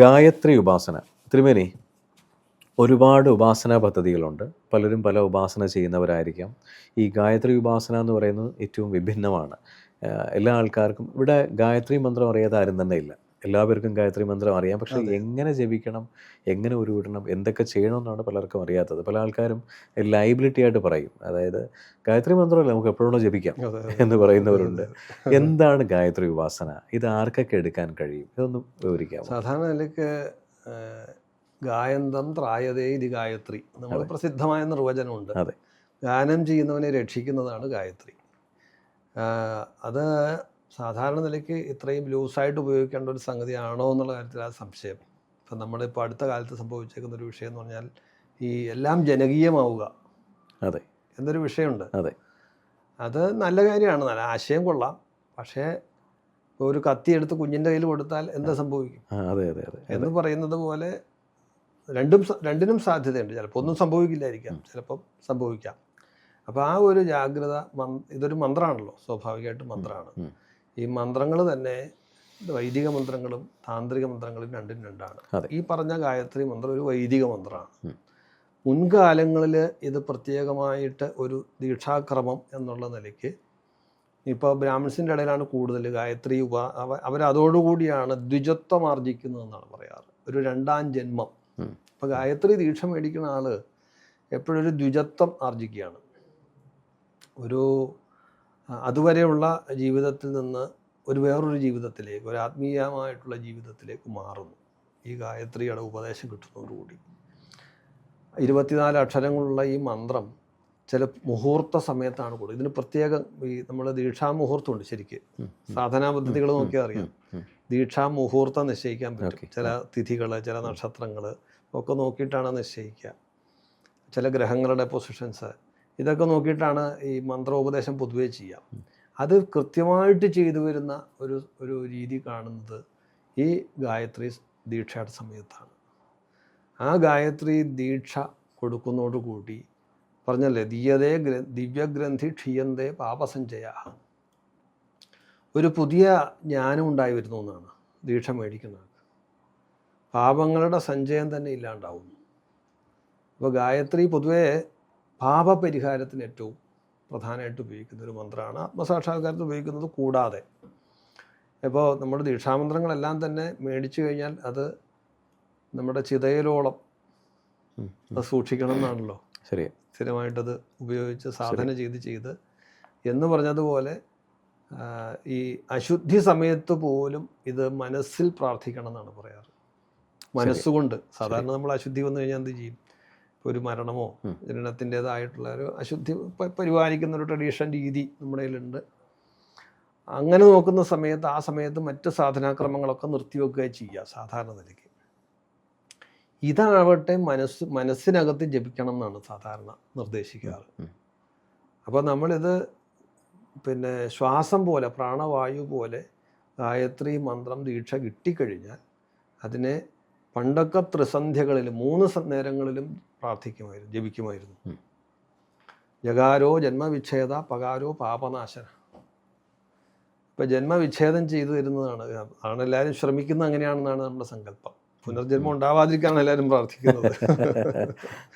ഗായത്രി ഉപാസന. തിരുമേനി ഒരുപാട് ഉപാസനാ പദ്ധതികളുണ്ട്. പലരും പല ഉപാസന ചെയ്യുന്നവരായിരിക്കാം. ഈ ഗായത്രി ഉപാസന എന്ന് പറയുന്നത് ഏറ്റവും വിഭിന്നമാണ്. എല്ലാ ആൾക്കാർക്കും ഇവിടെ ഗായത്രി മന്ത്രം അറിയാതെ ആരും തന്നെ ഇല്ല. എല്ലാവർക്കും ഗായത്രി മന്ത്രം അറിയാം. പക്ഷെ എങ്ങനെ ജപിക്കണം എങ്ങനെ ഉരുവിടണം എന്തൊക്കെ ചെയ്യണമെന്നാണ് പലർക്കും അറിയാത്തത്. പല ആൾക്കാരും ലൈബിലിറ്റി ആയിട്ട് പറയും. അതായത് ഗായത്രി മന്ത്രമല്ല നമുക്ക് എപ്പോഴാണോ ജപിക്കാം എന്ന് പറയുന്നവരുണ്ട്. എന്താണ് ഗായത്രി ഉപാസന? ഇത് ആർക്കൊക്കെ എടുക്കാൻ കഴിയും? ഇതൊന്നും വിവരിക്കാം സാധാരണ നിലയ്ക്ക് ഗായന്തം ത്രായതേ ഇത് ഗായത്രി. നമ്മൾ പ്രസിദ്ധമായ നിർവചനമുണ്ട്. അതെ. ഗാനം ചെയ്യുന്നവനെ രക്ഷിക്കുന്നതാണ് ഗായത്രി. അത് സാധാരണ നിലയ്ക്ക് ഇത്രയും ലൂസായിട്ട് ഉപയോഗിക്കേണ്ട ഒരു സംഗതിയാണോ എന്നുള്ള കാര്യത്തിൽ ആ സംശയം. ഇപ്പം നമ്മളിപ്പോൾ അടുത്ത കാലത്ത് സംഭവിച്ചേക്കുന്ന ഒരു വിഷയം എന്ന് പറഞ്ഞാൽ ഈ എല്ലാം ജനകീയമാവുക അതെ. എന്നൊരു വിഷയമുണ്ട്. അതെ. അത് നല്ല കാര്യമാണ്. നല്ല ആശയം കൊള്ളാം. പക്ഷേ ഒരു കത്തി എടുത്ത് കുഞ്ഞിന്റെ കയ്യിൽ കൊടുത്താൽ എന്താ സംഭവിക്കും? അതെ അതെ അതെ എന്ന് പറയുന്നത് പോലെ രണ്ടും രണ്ടിനും സാധ്യതയുണ്ട്. ചിലപ്പോൾ ഒന്നും സംഭവിക്കില്ലായിരിക്കാം. ചിലപ്പം സംഭവിക്കാം. അപ്പോൾ ആ ഒരു ജാഗ്രത മന്- ഇതൊരു മന്ത്രമാണല്ലോ. സ്വാഭാവികമായിട്ടും മന്ത്രമാണ്. ഈ മന്ത്രങ്ങൾ തന്നെ വൈദിക മന്ത്രങ്ങളും താന്ത്രിക മന്ത്രങ്ങളും രണ്ടും രണ്ടാണ്. ഈ പറഞ്ഞ ഗായത്രി മന്ത്രം ഒരു വൈദിക മന്ത്രമാണ്. മുൻകാലങ്ങളിൽ ഇത് പ്രത്യേകമായിട്ട് ഒരു ദീക്ഷാക്രമം എന്നുള്ള നിലയ്ക്ക് ഇപ്പോൾ ബ്രാഹ്മിൺസിന്റെ ഇടയിലാണ് കൂടുതൽ ഗായത്രി ഉപ അവ അവരതോടുകൂടിയാണ് ദ്വിജത്വം ആർജിക്കുന്നതെന്നാണ് പറയാറ്. ഒരു രണ്ടാം ജന്മം. ഇപ്പോൾ ഗായത്രി ദീക്ഷ മേടിക്കുന്ന ആൾ എപ്പോഴൊരു ദ്വിജത്വം ആർജിക്കുകയാണ്. ഒരു അതുവരെയുള്ള ജീവിതത്തിൽ നിന്ന് ഒരു വേറൊരു ജീവിതത്തിലേക്ക് ഒരു ആത്മീയമായിട്ടുള്ള ജീവിതത്തിലേക്ക് മാറുന്നു. ഈ ഗായത്രിയുടെ ഉപദേശം കിട്ടുന്നതോടുകൂടി. ഇരുപത്തിനാല് അക്ഷരങ്ങളുള്ള ഈ മന്ത്രം ചില മുഹൂർത്ത സമയത്താണ് കൂടുതൽ ഇതിന് പ്രത്യേകം ഈ നമ്മൾ ദീക്ഷാമുഹൂർത്തമുണ്ട് ശരിക്ക്. സാധനാ പദ്ധതികൾ നോക്കിയാൽ അറിയാം. ദീക്ഷാമുഹൂർത്തം ദീക്ഷാ മുഹൂർത്തം നിശ്ചയിക്കാൻ പറ്റും. ചില തിഥികൾ ചില നക്ഷത്രങ്ങൾ ഒക്കെ നോക്കിയിട്ടാണ് നിശ്ചയിക്കുക. ചില ഗ്രഹങ്ങളുടെ പൊസിഷൻസ് ഇതൊക്കെ നോക്കിയിട്ടാണ് ഈ മന്ത്രോപദേശം പൊതുവേ ചെയ്യുക. അത് കൃത്യമായിട്ട് ചെയ്തു വരുന്ന ഒരു ഒരു രീതി കാണുന്നത് ഈ ഗായത്രി ദീക്ഷയുടെ സമയത്താണ്. ആ ഗായത്രി ദീക്ഷ കൊടുക്കുന്നതോടുകൂടി പറഞ്ഞല്ലേ ദീയതേ ഗ്ര ദിവ്യഗ്രന്ഥി ക്ഷീയന്തേ പാപസഞ്ചയ ഒരു പുതിയ ജ്ഞാനം ഉണ്ടായി വരുന്നു എന്നാണ് ദീക്ഷ മേടിക്കുന്നത് പാപങ്ങളുടെ സഞ്ചയം തന്നെ ഇല്ലാണ്ടാവുന്നു. അപ്പോൾ ഗായത്രി പൊതുവേ പാപപരിഹാരത്തിന് ഏറ്റവും പ്രധാനമായിട്ട് ഉപയോഗിക്കുന്ന ഒരു മന്ത്രമാണ് ആത്മസാക്ഷാത്കാരത്തിൽ ഉപയോഗിക്കുന്നത് കൂടാതെ. ഇപ്പോൾ നമ്മുടെ ദീക്ഷാമന്ത്രങ്ങളെല്ലാം തന്നെ മേടിച്ചു കഴിഞ്ഞാൽ അത് നമ്മുടെ ചിതയിലോളം അത് സൂക്ഷിക്കണം എന്നാണല്ലോ. ശരി സ്ഥിരമായിട്ടത് ഉപയോഗിച്ച് സാധന ചെയ്ത് ചെയ്ത് എന്ന് പറഞ്ഞതുപോലെ ഈ അശുദ്ധി സമയത്ത് പോലും ഇത് മനസ്സിൽ പ്രാർത്ഥിക്കണം എന്നാണ് പറയാറ്. മനസ്സുകൊണ്ട്. സാധാരണ നമ്മൾ അശുദ്ധി വന്നു കഴിഞ്ഞാൽ എന്ത് ചെയ്യും? ഒരു മരണമോ. ജനനത്തിന്റെതായിട്ടുള്ള ഒരു അശുദ്ധി പരിപാലിക്കുന്ന ഒരു ട്രഡീഷൻ രീതി നമ്മുടെ കയ്യിലുണ്ട് അങ്ങനെ നോക്കുന്ന സമയത്ത് ആ സമയത്ത് മറ്റ് സാധനാക്രമങ്ങളൊക്കെ നിർത്തിവെക്കുക ചെയ്യുക സാധാരണ നിലയ്ക്ക് ഇതാവട്ടെ മനസ്സ് മനസ്സിനകത്ത് ജപിക്കണം എന്നാണ് സാധാരണ നിർദ്ദേശിക്കാറ്. അപ്പോൾ നമ്മളിത് പിന്നെ ശ്വാസം പോലെ പ്രാണവായു പോലെ ഗായത്രി മന്ത്രം ദീക്ഷ കിട്ടിക്കഴിഞ്ഞാൽ അതിനെ പണ്ടൊക്കെ ത്രിസന്ധ്യകളിൽ മൂന്ന് നേരങ്ങളിലും പ്രാർത്ഥിക്കുമായിരുന്നു ജപിക്കുമായിരുന്നു. ജകാരോ ജന്മവിച്ഛേദ പകാരോ പാപനാശന. ഇപ്പം ജന്മവിച്ഛേദം ചെയ്തു തരുന്നതാണ്. ആണ് എല്ലാവരും ശ്രമിക്കുന്നത് അങ്ങനെയാണെന്നാണ് നമ്മുടെ സങ്കല്പം. പുനർജന്മം ഉണ്ടാവാതിരിക്കാണ് എല്ലാവരും പ്രാർത്ഥിക്കുന്നത്.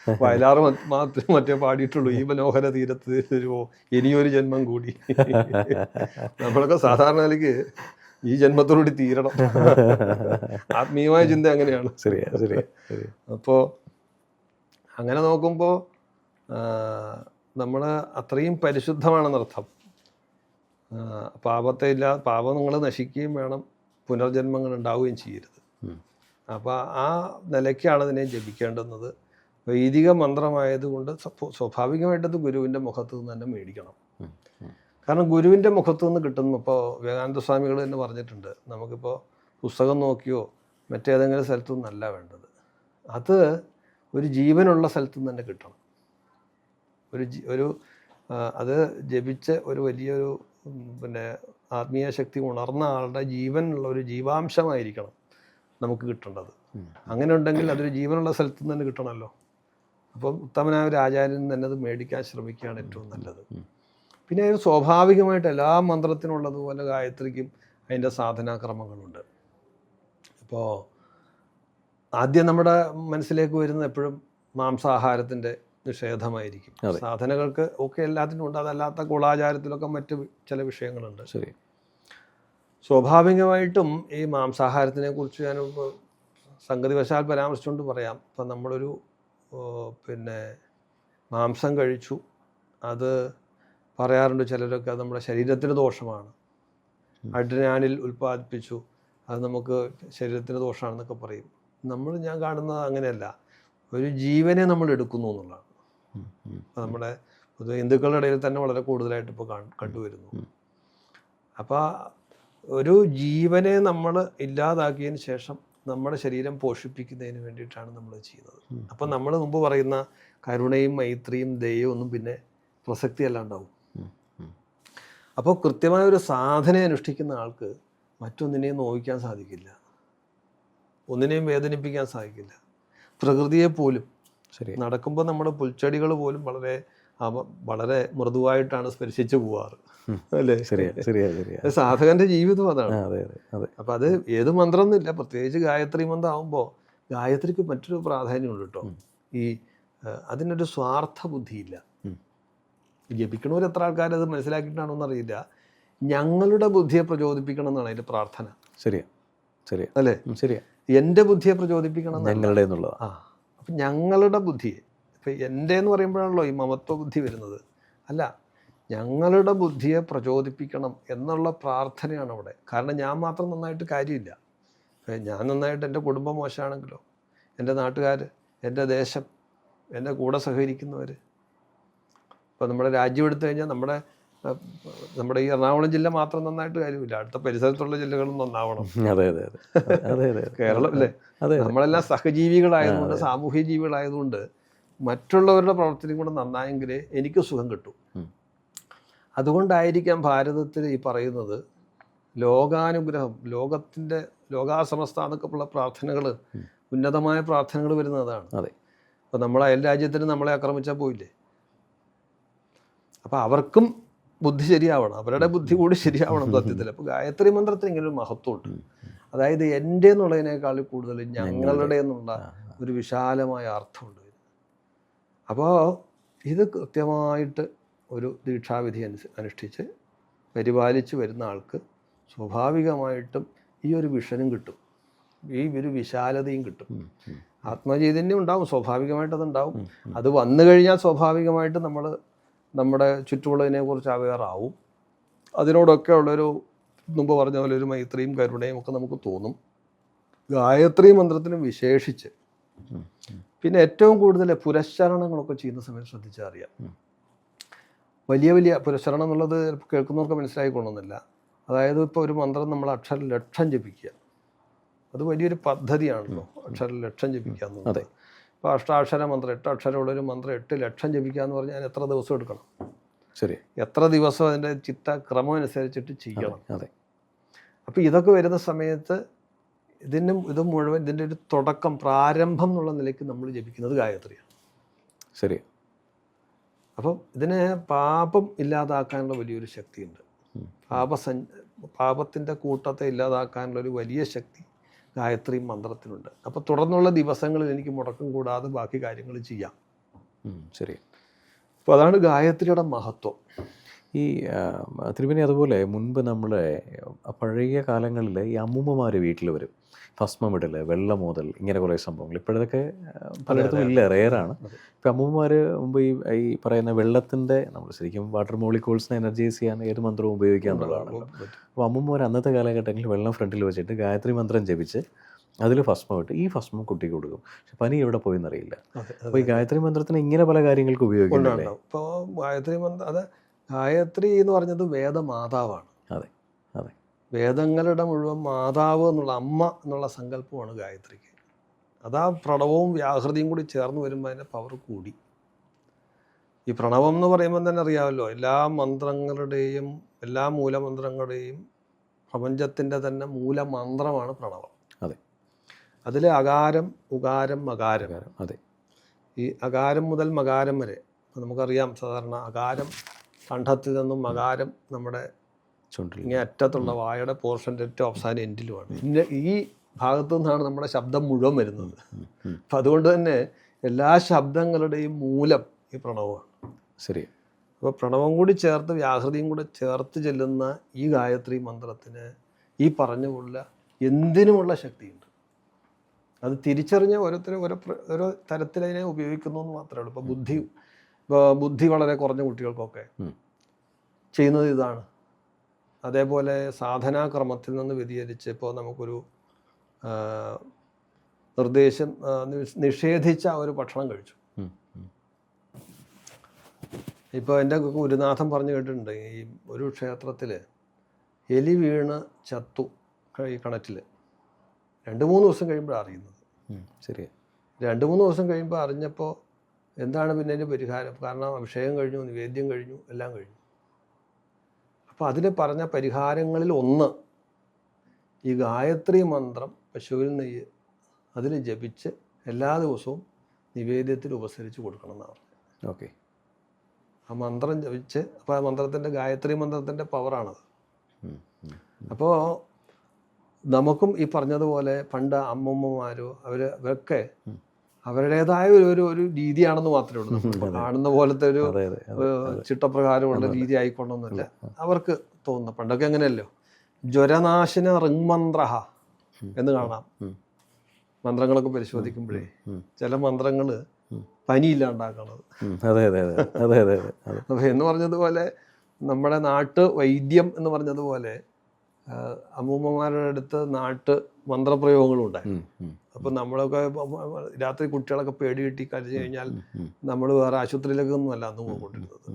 വയലാറ് മാത്രം മാത്രമേ മറ്റേ പാടിയിട്ടുള്ളൂ ഈ മനോഹര തീരത്ത് തരുമോ ഇനിയൊരു ജന്മം കൂടി. നമ്മളൊക്കെ സാധാരണ നിലയ്ക്ക് ഈ ജന്മത്തോടുകൂടി തീരണം. ആത്മീയമായ ചിന്ത അങ്ങനെയാണ്. ശരിയാ ശരിയാ അപ്പോൾ അങ്ങനെ നോക്കുമ്പോൾ നമ്മൾ അത്രയും പരിശുദ്ധമാണെന്നർത്ഥം പാപത്തെ ഇല്ല നിങ്ങൾ നശിക്കുകയും വേണം പുനർജന്മങ്ങൾ ഉണ്ടാവുകയും ചെയ്യരുത്. അപ്പോൾ ആ നിലയ്ക്കാണ് ഇതിനെ ജപിക്കേണ്ടുന്നത്. വൈദിക മന്ത്രമായതുകൊണ്ട് സ്വ- സ്വാഭാവികമായിട്ടത് ഗുരുവിന്റെ മുഖത്ത് നിന്ന് തന്നെ മേടിക്കണം. കാരണം ഗുരുവിന്റെ മുഖത്തു നിന്ന് കിട്ടുന്നു ഇപ്പോൾ വിവേകാനന്ദ സ്വാമികൾ തന്നെ പറഞ്ഞിട്ടുണ്ട്. നമുക്കിപ്പോൾ പുസ്തകം നോക്കിയോ മറ്റേതെങ്കിലും സ്ഥലത്തു നിന്നല്ല വേണ്ടത്. അത് ഒരു ജീവനുള്ള സ്ഥലത്തു നിന്ന് തന്നെ കിട്ടണം. ഒരു ഒരു അത് ജപിച്ച ഒരു വലിയൊരു പിന്നെ ആത്മീയ ശക്തി ഉണർന്ന ആളുടെ ജീവനുള്ള ഒരു ജീവാംശമായിരിക്കണം നമുക്ക് കിട്ടേണ്ടത്. അങ്ങനെ ഉണ്ടെങ്കിൽ അതൊരു ജീവനുള്ള സ്ഥലത്തു നിന്ന് തന്നെ കിട്ടണമല്ലോ അപ്പം ഉത്തമനായ ഒരു ആചാര്യൻ തന്നെ അത് മേടിക്കാൻ ശ്രമിക്കുകയാണ് ഏറ്റവും നല്ലത്. പിന്നെ അതിന് സ്വാഭാവികമായിട്ട് എല്ലാ മന്ത്രത്തിനുള്ളതുപോലെ ഗായത്രിക്കും അതിന്റെ സാധനാക്രമങ്ങളുണ്ട്. ഇപ്പോൾ ആദ്യം നമ്മുടെ മനസ്സിലേക്ക് വരുന്ന എപ്പോഴും മാംസാഹാരത്തിന്റെ നിഷേധമായിരിക്കും. സാധനകൾക്ക് സാധനങ്ങൾക്ക് ഒക്കെ എല്ലാത്തിനും ഉണ്ട്. അതല്ലാത്ത കുളാചാരത്തിലൊക്കെ മറ്റ് ചില വിഷയങ്ങളുണ്ട്. ശരി. സ്വാഭാവികമായിട്ടും ഈ മാംസാഹാരത്തിനെ കുറിച്ച് ഞാൻ സംഗതി സംഗതിവശാൽ പരാമർശിച്ചുകൊണ്ട് പറയാം. ഇപ്പം നമ്മളൊരു പിന്നെ മാംസം കഴിച്ചു. അത് പറയാറുണ്ട് ചിലരൊക്കെ അത് നമ്മുടെ ശരീരത്തിന് ദോഷമാണ്. അഡ്രിനാനിൽ ഉൽപ്പാദിപ്പിച്ചു. അത് നമുക്ക് ശരീരത്തിന് ദോഷമാണെന്നൊക്കെ പറയും. നമ്മൾ ഞാൻ കാണുന്നത് അങ്ങനെയല്ല. ഒരു ജീവനെ നമ്മൾ എടുക്കുന്നു എന്നുള്ളതാണ്. നമ്മുടെ പൊതുവെ ഹിന്ദുക്കളുടെ ഇടയിൽ തന്നെ വളരെ കൂടുതലായിട്ട് ഇപ്പോൾ കണ്ടുവരുന്നു. അപ്പോൾ ഒരു ജീവനെ നമ്മൾ ഇല്ലാതാക്കിയതിന് ശേഷം നമ്മുടെ ശരീരം പോഷിപ്പിക്കുന്നതിന് വേണ്ടിയിട്ടാണ് നമ്മൾ ചെയ്യുന്നത്. അപ്പം നമ്മൾ മുമ്പ് പറയുന്ന കരുണയും മൈത്രിയും ദയയും ഒന്നും പിന്നെ പ്രസക്തിയല്ല അല്ലാണ്ടാവും ഉം, ഉം. അപ്പോൾ കൃത്യമായ ഒരു സാധന അനുഷ്ഠിക്കുന്ന ആൾക്ക് മറ്റൊന്നിനെയും നോവിക്കാൻ സാധിക്കില്ല. ഒന്നിനെയും വേദനിപ്പിക്കാൻ സാധിക്കില്ല. പ്രകൃതിയെ പോലും ശരി. നടക്കുമ്പോൾ നമ്മുടെ പുൽച്ചെടികൾ പോലും വളരെ വളരെ മൃദുവായിട്ടാണ് സ്പർശിച്ചു പോവാറ്. അല്ലേ? ശരിയാ ശരിയാ ശരിയാ. സാധകന്റെ ജീവിതം അതാണ്. അതെ അതെ അതെ. അപ്പം അത് ഏത് മന്ത്രം എന്നില്ല പ്രത്യേകിച്ച് ഗായത്രി മന്ത്രം ആകുമ്പോൾ ഗായത്രിക്ക് മറ്റൊരു പ്രാധാന്യമുണ്ട് കേട്ടോ. ഈ അതിനൊരു സ്വാർത്ഥ ബുദ്ധിയില്ല. ജപിക്കണവർ എത്ര ആൾക്കാർ അത് മനസ്സിലാക്കിയിട്ടാണോ എന്നറിയില്ല ഞങ്ങളുടെ ബുദ്ധിയെ പ്രചോദിപ്പിക്കണം എന്നാണ് അതിന്റെ പ്രാർത്ഥന. ശരിയാ ശരിയാ. അല്ലേ? ശരിയാ. എന്റെ ബുദ്ധിയെ പ്രചോദിപ്പിക്കണം ഞങ്ങളുടെ എന്നുള്ളത്. ആ അപ്പം ഞങ്ങളുടെ ബുദ്ധിയെ ഇപ്പം എന്റെ എന്ന് പറയുമ്പോഴാണല്ലോ ഈ മമത്വ ബുദ്ധി വരുന്നത്. അല്ല ഞങ്ങളുടെ ബുദ്ധിയെ പ്രചോദിപ്പിക്കണം എന്നുള്ള പ്രാർത്ഥനയാണ് അവിടെ. കാരണം ഞാൻ മാത്രം നന്നായിട്ട് കാര്യമില്ല. ഞാൻ നന്നായിട്ട് എന്റെ കുടുംബം മോശമാണെങ്കിലോ എന്റെ നാട്ടുകാർ എന്റെ ദേശം എന്റെ കൂടെ സഹകരിക്കുന്നവർ ഇപ്പോൾ നമ്മുടെ രാജ്യം എടുത്തു കഴിഞ്ഞാൽ നമ്മുടെ നമ്മുടെ ഈ എറണാകുളം ജില്ല മാത്രം നന്നായിട്ട് കാര്യമില്ല. അടുത്ത പരിസരത്തുള്ള ജില്ലകളും നന്നാവണം. അതെ അതെ അതെ. അതെ കേരളം അല്ലേ? അതെ നമ്മളെല്ലാം സഹജീവികളായതുകൊണ്ട് സാമൂഹ്യ ജീവികളായതുകൊണ്ട് മറ്റുള്ളവരുടെ പ്രവർത്തനം കൂടെ നന്നായെങ്കിലേ എനിക്ക് സുഖം കിട്ടും. അതുകൊണ്ടായിരിക്കാം ഭാരതത്തിൽ ഈ പറയുന്നത് ലോകാനുഗ്രഹം ലോകത്തിന്റെ ലോകാസമസ്ത എന്നൊക്കെ ഉള്ള പ്രാർത്ഥനകൾ ഉന്നതമായ പ്രാർത്ഥനകൾ വരുന്നതാണ്. അതെ. അപ്പോൾ നമ്മൾ അയൽ രാജ്യത്തിന് നമ്മളെ ആക്രമിച്ചാൽ പോയില്ലേ? അപ്പോൾ അവർക്കും ബുദ്ധി ശരിയാവണം. അവരുടെ ബുദ്ധി കൂടി ശരിയാവണം സത്യത്തിൽ. അപ്പോൾ ഗായത്രി മന്ത്രത്തിന് ഇങ്ങനെ ഒരു മഹത്വമുണ്ട്. അതായത് എന്റെ എന്നുള്ളതിനേക്കാൾ കൂടുതൽ ഞങ്ങളുടെ. എന്നുള്ള ഒരു വിശാലമായ അർത്ഥമുണ്ട് അപ്പോൾ ഇത് കൃത്യമായിട്ട് ഒരു ദീക്ഷാവിധി അനുസ അനുഷ്ഠിച്ച് പരിപാലിച്ച് വരുന്ന ആൾക്ക് സ്വാഭാവികമായിട്ടും ഈ ഒരു വിഷനും കിട്ടും. ഈ ഒരു വിശാലതയും കിട്ടും. ആത്മചൈതന്യം ഉണ്ടാവും സ്വാഭാവികമായിട്ട് അതുണ്ടാവും അത് വന്നു കഴിഞ്ഞാൽ സ്വാഭാവികമായിട്ട് നമ്മൾ നമ്മുടെ ചുറ്റുമുള്ളതിനെ കുറിച്ച് അവെയറാവും അതിനോടൊക്കെ ഉള്ളൊരു മുമ്പ് പറഞ്ഞ പോലെ ഒരു മൈത്രിയും കരുണയും ഒക്കെ നമുക്ക് തോന്നും. ഗായത്രി മന്ത്രത്തിന് വിശേഷിച്ച്. പിന്നെ ഏറ്റവും കൂടുതൽ പുരശ്ചരണങ്ങളൊക്കെ ചെയ്യുന്ന സമയത്ത് ശ്രദ്ധിച്ചാൽ അറിയാം. വലിയ വലിയ പുരശ്ചരണം എന്നുള്ളത് കേൾക്കുന്നവർക്ക് മനസ്സിലായിക്കൊള്ളുന്നില്ല അതായത് ഇപ്പോൾ ഒരു മന്ത്രം നമ്മൾ അക്ഷര ലക്ഷം ജപിക്കുക. അത് വലിയൊരു പദ്ധതിയാണല്ലോ. അക്ഷര ലക്ഷം ജപിക്കുക. എന്നുള്ളത്. ഇപ്പോൾ അഷ്ടാക്ഷര മന്ത്രം എട്ട് അക്ഷരമുള്ളൊരു മന്ത്രം എട്ട് ലക്ഷം ജപിക്കുക എന്ന് പറഞ്ഞാൽ എത്ര ദിവസം എടുക്കണം? ശരി. എത്ര ദിവസം അതിന്റെ ചിത്ത ക്രമം അനുസരിച്ചിട്ട് ചെയ്യണം? അതെ അപ്പോൾ ഇതൊക്കെ വരുന്ന സമയത്ത് ഇതിനും ഇത് മുഴുവൻ ഇതിന്റെ ഒരു തുടക്കം പ്രാരംഭം എന്നുള്ള നിലയ്ക്ക് നമ്മൾ ജപിക്കുന്നത് ഗായത്രിയാണ്. ശരി. അപ്പം ഇതിനെ പാപം ഇല്ലാതാക്കാനുള്ള വലിയൊരു ശക്തിയുണ്ട്. പാപസ പാപത്തിന്റെ കൂട്ടത്തെ ഇല്ലാതാക്കാനുള്ള ഒരു വലിയ ശക്തി ഗായത്രി മന്ത്രത്തിനുണ്ട്. അപ്പോൾ തുടർന്നുള്ള ദിവസങ്ങളിൽ എനിക്ക് മുടക്കം കൂടാതെ ബാക്കി കാര്യങ്ങൾ ചെയ്യാം. ശരി. അപ്പോൾ അതാണ് ഗായത്രിയുടെ മഹത്വം. ഈ തിരുമനി അതുപോലെ മുൻപ് നമ്മൾ പഴയ കാലങ്ങളിൽ ഈ അമ്മൂമ്മമാർ വീട്ടിൽ വരും. ഭസ്മമിടൽ വെള്ളമോതൽ ഇങ്ങനെ കുറേ സംഭവങ്ങൾ. ഇപ്പോഴതൊക്കെ പലയിടത്തും ഇല്ല റെയറാണ്. ഇപ്പം അമ്മൂമ്മമാർ മുമ്പ് ഈ ഈ പറയുന്ന വെള്ളത്തിന്റെ നമ്മൾ ശരിക്കും വാട്ടർ മോളിക്യൂൾസിനെ എനർജൈസ് ചെയ്യാൻ ഏത് മന്ത്രവും ഉപയോഗിക്കുക എന്നുള്ളതാണല്ലോ അപ്പോൾ അമ്മൂമ്മമാർ അന്നത്തെ കാലഘട്ടങ്ങളിൽ വെള്ളം ഫ്രണ്ടിൽ വെച്ചിട്ട് ഗായത്രി മന്ത്രം ജപിച്ച് അതിൽ ഭസ്മം ഇട്ട് ഈ ഭസ്മം കുട്ടിക്ക് കൊടുക്കും. പക്ഷെ പനി എവിടെ പോയി എന്നറിയില്ല അപ്പോൾ ഈ ഗായത്രി മന്ത്രത്തിന് ഇങ്ങനെ പല കാര്യങ്ങൾക്ക് ഉപയോഗിക്കുന്നുണ്ട് ഇപ്പോൾ ഗായത്രി മന്ത്രം അത് ഗായത്രി എന്ന് പറഞ്ഞത് വേദമാതാവാണ്. അതെ അതെ. വേദങ്ങളുടെ മുഴുവൻ മാതാവ് എന്നുള്ള അമ്മ എന്നുള്ള സങ്കല്പമാണ് ഗായത്രിക്ക്. അതാ പ്രണവവും വ്യാഹൃതിയും കൂടി ചേർന്ന് വരുമ്പോൾ അതിന്റെ പവർ കൂടി. ഈ പ്രണവം എന്ന് പറയുമ്പോൾ തന്നെ അറിയാമല്ലോ എല്ലാ മന്ത്രങ്ങളുടെയും എല്ലാ മൂലമന്ത്രങ്ങളുടെയും പ്രപഞ്ചത്തിന്റെ തന്നെ മൂലമന്ത്രമാണ് പ്രണവം. അതെ. അതിൽ അകാരം ഉകാരം മകാരം. അതെ. ഈ അകാരം മുതൽ മകാരം വരെ നമുക്കറിയാം സാധാരണ അകാരം കണ്ഠത്തിൽ നിന്നും മകാരം നമ്മുടെ ഇങ്ങനെ അറ്റത്തുള്ള വായയുടെ പോർഷന്റെ ഏറ്റവും അവസാനം എൻഡിലുമാണ് പിന്നെ ഈ ഭാഗത്തു നിന്നാണ് നമ്മുടെ ശബ്ദം മുഴുവൻ വരുന്നത്. അപ്പം അതുകൊണ്ട് തന്നെ എല്ലാ ശബ്ദങ്ങളുടെയും മൂലം ഈ പ്രണവമാണ്. ശരി. അപ്പോൾ പ്രണവം കൂടി ചേർത്ത് വ്യാഹൃതിയും കൂടെ ചേർത്ത് ചെല്ലുന്ന ഈ ഗായത്രി മന്ത്രത്തിന് ഈ പറഞ്ഞ പോലെ എന്തിനുമുള്ള ശക്തിയുണ്ട്. അത് തിരിച്ചറിഞ്ഞ ഓരോരുത്തരും ഓരോ ഓരോ തരത്തിൽ അതിനെ ഉപയോഗിക്കുന്നു എന്ന് മാത്രമേ ഉള്ളൂ. ഇപ്പോൾ ബുദ്ധി ബുദ്ധി വളരെ കുറഞ്ഞ കുട്ടികൾക്കൊക്കെ. ചെയ്യുന്നത് ഇതാണ്. അതേപോലെ സാധനാക്രമത്തിൽ നിന്ന് വ്യതിചരിച്ച് ഇപ്പോൾ നമുക്കൊരു നിർദ്ദേശം നിഷേധിച്ച ഒരു ഭക്ഷണം കഴിച്ചു. ഇപ്പോൾ എന്റെ ഗുരുനാഥൻ പറഞ്ഞു കേട്ടിട്ടുണ്ട് ഈ ഒരു ക്ഷേത്രത്തിൽ എലി വീണ് ചത്തു ഈ കിണറ്റിൽ രണ്ട് മൂന്ന് ദിവസം കഴിയുമ്പോഴാണ് അറിയുന്നത്. ശരി രണ്ട് മൂന്ന് ദിവസം കഴിയുമ്പോൾ അറിഞ്ഞപ്പോൾ എന്താണ് പിന്നെ അതിന്റെ പരിഹാരം? കാരണം അഭിഷേകം കഴിഞ്ഞു നിവേദ്യം കഴിഞ്ഞു എല്ലാം കഴിഞ്ഞു. അപ്പോൾ അതിൽ പറഞ്ഞ പരിഹാരങ്ങളിൽ ഒന്ന് ഈ ഗായത്രി മന്ത്രം പശുവിൽ നെയ്യ് അതിൽ ജപിച്ച് എല്ലാ ദിവസവും നിവേദ്യത്തിൽ ഉപസരിച്ച് കൊടുക്കണം എന്നാണ് ഓക്കെ ആ മന്ത്രം ജപിച്ച് അപ്പോൾ ആ മന്ത്രത്തിന്റെ ഗായത്രി മന്ത്രത്തിന്റെ പവറാണത്. അപ്പോൾ നമുക്കും ഈ പറഞ്ഞതുപോലെ പണ്ട് അമ്മമ്മമാരോ അവർ അവരൊക്കെ. അവരുടേതായ ഒരു ഒരു ഒരു രീതിയാണെന്ന് മാത്രമേ ഉള്ളൂ. കാണുന്ന പോലത്തെ ഒരു ചിട്ടപ്രകാരമുള്ള രീതി ആയിക്കൊണ്ടൊന്നുമില്ല അവർക്ക് തോന്നുന്നു. പണ്ടൊക്കെ എങ്ങനെയല്ലോ ജ്വരനാശന റിങ്മന്ത്ര എന്ന് കാണാം. മന്ത്രങ്ങളൊക്കെ പരിശോധിക്കുമ്പോഴേ ചില മന്ത്രങ്ങൾ. പനിയില്ലാണ്ടാക്കണത്. അതെ അതെ അതെ അതെ അതെ അതെ എന്ന് പറഞ്ഞതുപോലെ നമ്മുടെ നാട്ട് വൈദ്യം എന്ന് പറഞ്ഞതുപോലെ അമ്മൂമ്മമാരുടെ അടുത്ത് നാട്ട് മന്ത്രപ്രയോഗങ്ങളും ഉണ്ടായി ഉം, ഉം, അപ്പോൾ നമ്മളൊക്കെ രാത്രി കുട്ടികളൊക്കെ പേടി കിട്ടി കരച്ചു കഴിഞ്ഞാൽ നമ്മൾ വേറെ ആശുപത്രിയിലേക്ക് ഒന്നും അല്ല അന്ന് പോയിക്കൊണ്ടിരുന്നത്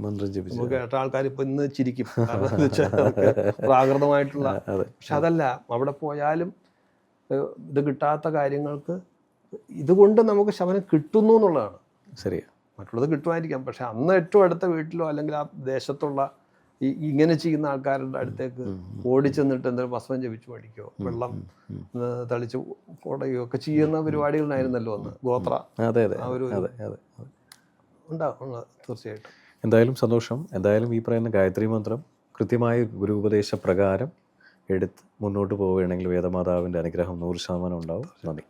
മന്ത്രം ജപിച്ചു. നമുക്ക് കേട്ട ആൾക്കാർ ഇപ്പൊ ഇന്ന് ചിരിക്കും. കാരണം പ്രാകൃതമായിട്ടുള്ള പക്ഷെ അതല്ല അവിടെ പോയാലും ഇത് കിട്ടാത്ത കാര്യങ്ങൾക്ക് ഇതുകൊണ്ട് നമുക്ക് ശമനം കിട്ടുന്നു എന്നുള്ളതാണ്. ശരിയാ. മറ്റുള്ളത് കിട്ടുമായിരിക്കാം. പക്ഷെ അന്ന് ഏറ്റവും അടുത്ത വീട്ടിലോ അല്ലെങ്കിൽ ആ ദേശത്തുള്ള ഈ ഇങ്ങനെ ചെയ്യുന്ന ആൾക്കാരുടെ അടുത്തേക്ക് ഓടിച്ചെന്നിട്ട് എന്തെങ്കിലും ഭസ്മം ജപിച്ചു പഠിക്കോ വെള്ളം തളിച്ച് കൊടയോ ഒക്കെ ചെയ്യുന്ന പരിപാടികളായിരുന്നല്ലോ അന്ന് ഗോത്ര. അതെ അതെ ഒരു ഉണ്ടാവും ഉണ്ട്, തീർച്ചയായിട്ടും. എന്തായാലും സന്തോഷം. എന്തായാലും ഈ പറയുന്ന ഗായത്രി മന്ത്രം കൃത്യമായ ഗുരുപദേശ പ്രകാരം എടുത്ത് മുന്നോട്ട് പോവുകയാണെങ്കിൽ വേദമാതാവിന്റെ അനുഗ്രഹം നൂറ് ശതമാനം ഉണ്ടാവും. നന്ദി.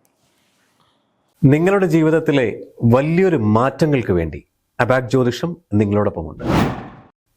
നിങ്ങളുടെ ജീവിതത്തിലെ വലിയൊരു മാറ്റങ്ങൾക്ക് വേണ്ടി അബാക് ജ്യോതിഷം നിങ്ങളോടൊപ്പമുണ്ട്.